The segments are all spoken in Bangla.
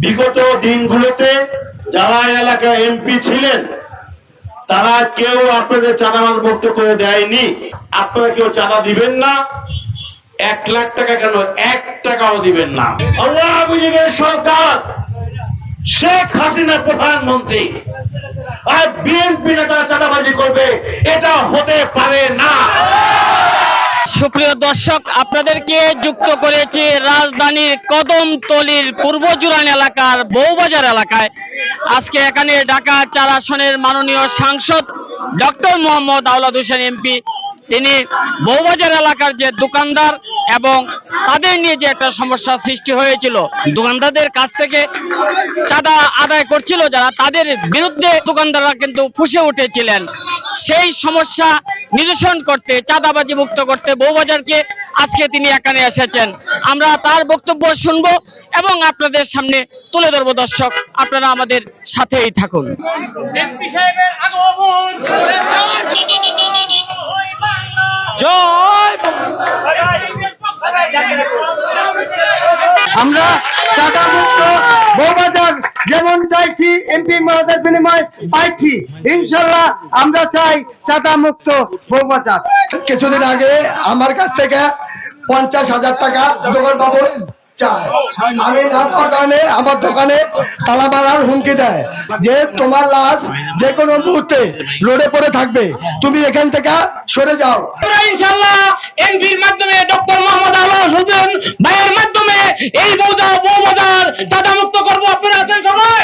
বিগত দিনগুলোতে যারা এলাকা এমপি ছিলেন, তারা কেউ আপনাদের চাঁদাবাজ মুক্ত করে দেয়নি। আপনারা কেউ চাঁদা দিবেন না। এক লাখ টাকা কেন? এক টাকাও দিবেন না। সরকার, শেখ হাসিনা প্রধানমন্ত্রী আর বিএনপি নেতা চাঁদাবাজি করবে, এটা হতে পারে না। সুপ্রিয় দর্শক, আপনাদেরকে যুক্ত করেছে রাজধানীর কদমতলির পূর্ব জুরান এলাকার বৌবাজার এলাকায়। আজকে এখানে ঢাকা চার আসনের মাননীয় সাংসদ ডক্টর মোহাম্মদ আওলাদ হোসেন এমপি তিনি বৌবাজার এলাকার যে দোকানদার এবং তাদের নিয়ে যে একটা সমস্যা সৃষ্টি হয়েছিল দোকানদারদের কাছ থেকে চাঁদা আদায় করছিল যারা তাদের বিরুদ্ধে দোকানদাররা কিন্তু ফুসে উঠেছিলেন। সেই সমস্যা নিরসন করতে চাঁদাবাজি মুক্ত করতে বউবাজারকে আজকে তিনি এখানে এসেছেন। আমরা তার বক্তব্য শুনব এবং আপনাদের সামনে তুলে ধরবো। দর্শক আপনারা আমাদের সাথেই থাকুন। জয় আমরা টাকা মুক্ত বৌবাজার যেমন চাইছি এমপি মহাদের বিনিময় পাইছি। ইনশাল্লাহ আমরা চাই চাঁদা মুক্ত বৌবাজার। কিছুদিন আগে আমার কাছ থেকে পঞ্চাশ হাজার টাকা দোকান বাবু চায়। আমি না আমার দোকানে তালা মারার হুমকি দেয় যে তোমার লাশ যে কোনো মুহূর্তে রোডে পড়ে থাকবে। তুমি এখান থেকে সরে যাও। আমরা ইনশাল্লাহ এমপির মাধ্যমে ডক্টর মোহাম্মদ আল্লাহ হোসেন ভাইয়ের মাধ্যমে এই বৌদা বৌবাজার চাঁদা মুক্ত করব। আপনারা আছেন সবাই?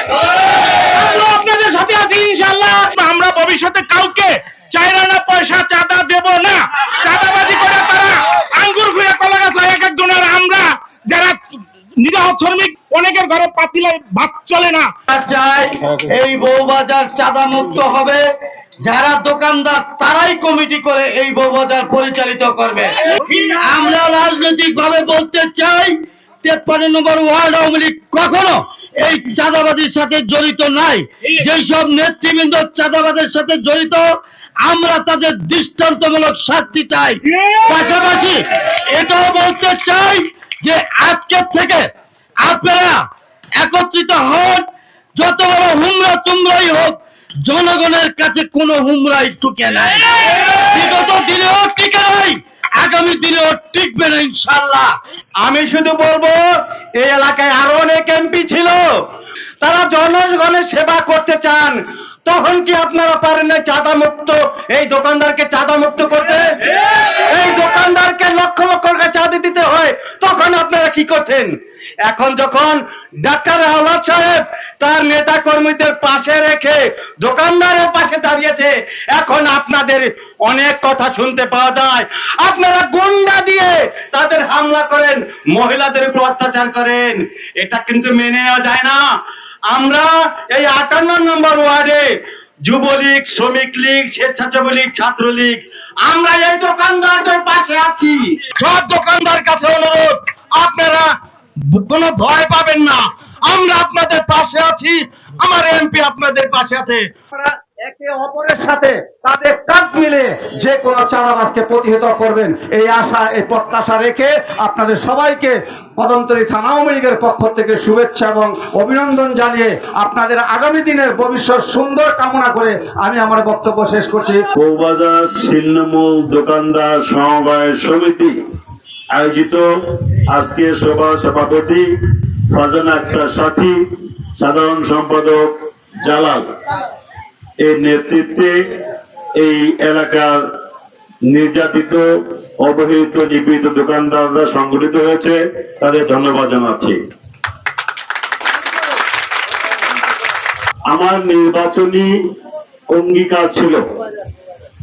আমরা আপনাদের সাথে আছি ইনশাল্লাহ আমরা ভবিষ্যতে কাউকে চাইরা না পয়সা চাঁদা দেব না। চাঁদাবাজি করে তারা আঙ্গুর কলা গাছ এক একজনের আমরা যারা নিরাহ অনেকের ঘরে পাতিলায় ভাত চলে না। এই বউবাজার চাঁদা মুক্ত হবে। যারা দোকানদার, তারাই কমিটি করে এই পরিচালিত করবে। আমরা রাজনৈতিক ভাবে বলতে চাই, তেপ্পান্ন নম্বর ওয়ার্ড আওয়ামী লীগ কখনো এই চাঁদাবাদের সাথে জড়িত নাই। যেই সব নেতৃবৃন্দ চাঁদাবাদের সাথে জড়িত, আমরা তাদের দৃষ্টান্তমূলক শাস্তি চাই। পাশাপাশি এটাও বলতে চাই যে আজকের থেকে আপনারা একত্রিত হন, যত বড় হুমরা তুমরাই হোক, জনগণের কাছে কোনো হুমরাই টুকে নাই। বিগত দিনেও টিকে নাই, আগামী দিনেও টিকবে না ইনশাল্লাহ আমি শুধু বলব, এই এলাকায় আরও অনেক এমপি ছিল। তারা জনগণের সেবা করতে চান। তখন কি আপনারা পারেন না চাঁদা মুক্ত এই দোকানদারকে চাঁদা মুক্ত করতে? করছেন। এখন যখন ডাক্তার আহ্লাদ সাহেব তার নেতা কর্মীদের পাশে রেখে দোকানদারের পাশে দাঁড়িয়েছে, এখন আপনাদের অনেক কথা শুনতে পাওয়া যায়। আপনারা গুন্ডা দিয়ে তাদের হামলা করেন, মহিলাদের উপর অত্যাচার করেন। এটা কিন্তু মেনে নেওয়া যায় না। আমরা এই আটান্ন নম্বর ওয়ার্ডে যুবলীগ, শ্রমিক লীগ, স্বেচ্ছাসেবী লীগ, ছাত্রলীগ, আমরা এই দোকানদারদের পাশে আছি। সব দোকানদার কাছে অনুরোধ আপনারা কোনো ভয় পাবেন না। আমরা আপনাদের পাশে আছি। আমার এমপি আপনাদের পাশে আছে। একে অপরের সাথে তাদের কাঁধ মিলে যে কোনো চারাবাসকে প্রতিহত করবেন এই আশা এই প্রত্যাশা রেখে আপনাদের সবাইকে কদমতলী থানা আওয়ামী লীগের পক্ষ থেকে শুভেচ্ছা এবং অভিনন্দন জানিয়ে আপনাদের আগামী দিনের ভবিষ্যৎ সুন্দর কামনা করে আমি আমার বক্তব্য শেষ করছি। বৌবাজার ছিন্নমূল দোকানদার সমবায় সমিতি আয়োজিত আজকে সভা সভাপতি ফজল আক্তার সাথী, সাধারণ সম্পাদক জালাল। এর নেতৃত্বে এই এলাকার নির্যাতিত, অবহেলিত, নিপীড়িত দোকানদাররা সংগঠিত হয়েছে। তাদের ধন্যবাদ জানাচ্ছি। আমার নির্বাচনী অঙ্গীকার ছিল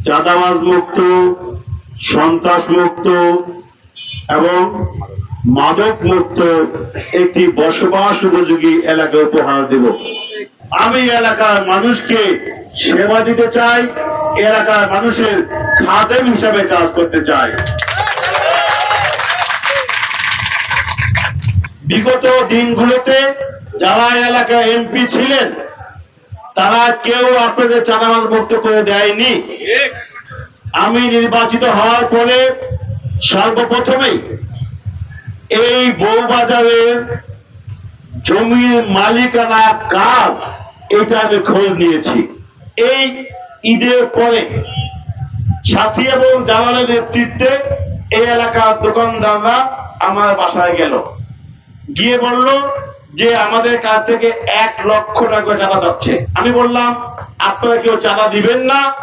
চাঁদাবাজ মুক্ত সন্ত্রাস মুক্ত এবং মাদক মুক্ত একটি বসবাস উপযোগী এলাকা উপহার দেব। আমি এলাকার মানুষকে সেবা দিতে চাই, এলাকার মানুষের খাদেম হিসাবে কাজ করতে চাই। বিগত দিনগুলোতে যারা এই এলাকায় এমপি ছিলেন, তারা কেউ আপনাদের চাঁদাবাজ মুক্ত করে দেয়নি। আমি নির্বাচিত হওয়ার পরে সর্বপ্রথমেই এই বউবাজারের জমির মালিকানা কার? এটা আমি খোঁজ নিয়েছি। এই ঈদের পরে সাথী এবং জালালের নেতৃত্বে এই এলাকার দোকানদাররা আমার বাসায় গেল। গিয়ে বলল যে আমাদের কাছ থেকে এক লক্ষ টাকা চাঁদা চাচ্ছে আমি বললাম, আপনারা কেউ চাঁদা দিবেন না?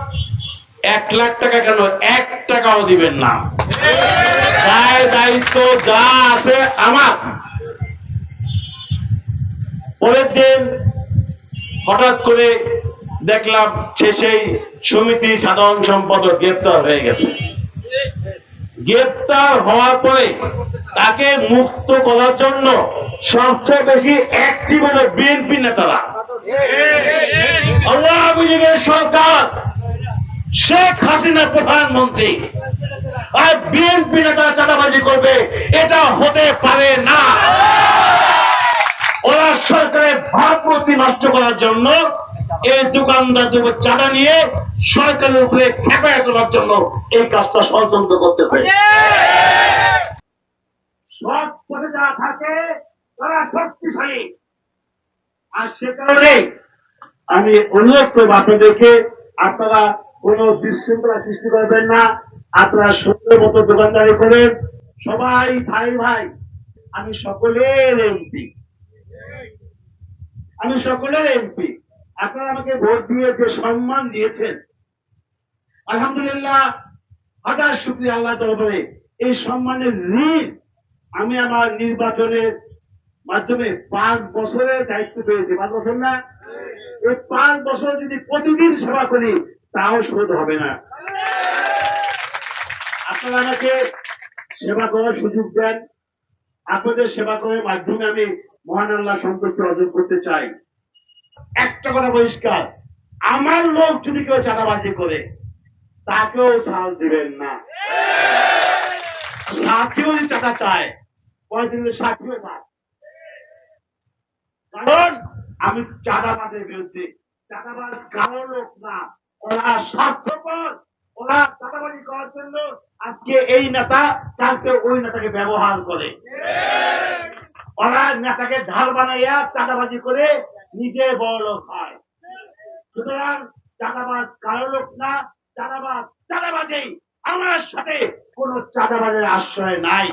এক লাখ টাকা কেন? এক টাকাও দিবেন না। দায় দায়িত্ব যা আছে আমার। পরের দিন হঠাৎ করে দেখলাম সে সেই সমিতির সাধারণ সম্পাদক গ্রেপ্তার হয়ে গেছে। গ্রেপ্তার হওয়ার পরে তাকে মুক্ত করার জন্য সবচেয়ে বেশি অ্যাক্টিভ হলো বিএনপি নেতারা। সরকার শেখ হাসিনা প্রধানমন্ত্রী। আর বিএনপি নেতা চাঁদাবাজি করবে, এটা হতে পারে না। ওরা সরকারের ভাবমূর্তি নষ্ট করার জন্য এই দোকানদার চাঁদা নিয়ে সরকারের উপরে খেপায় তোলার জন্য এই কাজটা ষড়যন্ত্র করতেছে। আমি অনুরোধ করব আপনাদেরকে, আপনারা কোনো বিশৃঙ্খলা সৃষ্টি করবেন না। আপনারা সুন্দর মতো দোকানদারি করেন। সবাই ভাই ভাই, আমি সকলের এমপি। আমি সকলের এমপি। আপনারা আমাকে ভোট দিয়ে যে সম্মান দিয়েছেন, আলহামদুলিল্লাহ, হাজার শুক্রিয়া আল্লাহ দরবারে। এই সম্মানের ঋণ আমি আমার নির্বাচনের মাধ্যমে পাঁচ বছরের দায়িত্ব পেয়েছি। পাঁচ বছর না? এই পাঁচ বছর যদি প্রতিদিন সেবা করি, তাও শোধ হবে না। আপনারা আমাকে সেবা করার সুযোগ দেন। আপনাদের সেবা করার মাধ্যমে আমি মহান আল্লাহ সন্তুষ্টি অর্জন করতে চাই। একটা কথা পরিষ্কার, আমার লোক যদি কেউ চাঁদাবাজি করে, তাকেও সাহস দিবেন না। সাথীও যদি টাকা চায় কয়েকদিন সাথীও পায়। কারণ আমি চাঁদাবাজের বিরুদ্ধে, চাঁদাবাজ কারও লোক না, ওরা স্বার্থপর। ওরা চাঁদাবাজি করার জন্য আজকে এই নেতা কালকে ওই নেতাকে ব্যবহার করে। ওরা নেতাকে ঢাল বানাইয়া চাঁদাবাজি করে নিজে বড় লোক হয়। সুতরাং চাঁদাবাজ কারও লোক না, চাঁদাবাজ চাঁদাবাজেই আমার সাথে কোন চাঁদাবাজের আশ্রয় নাই।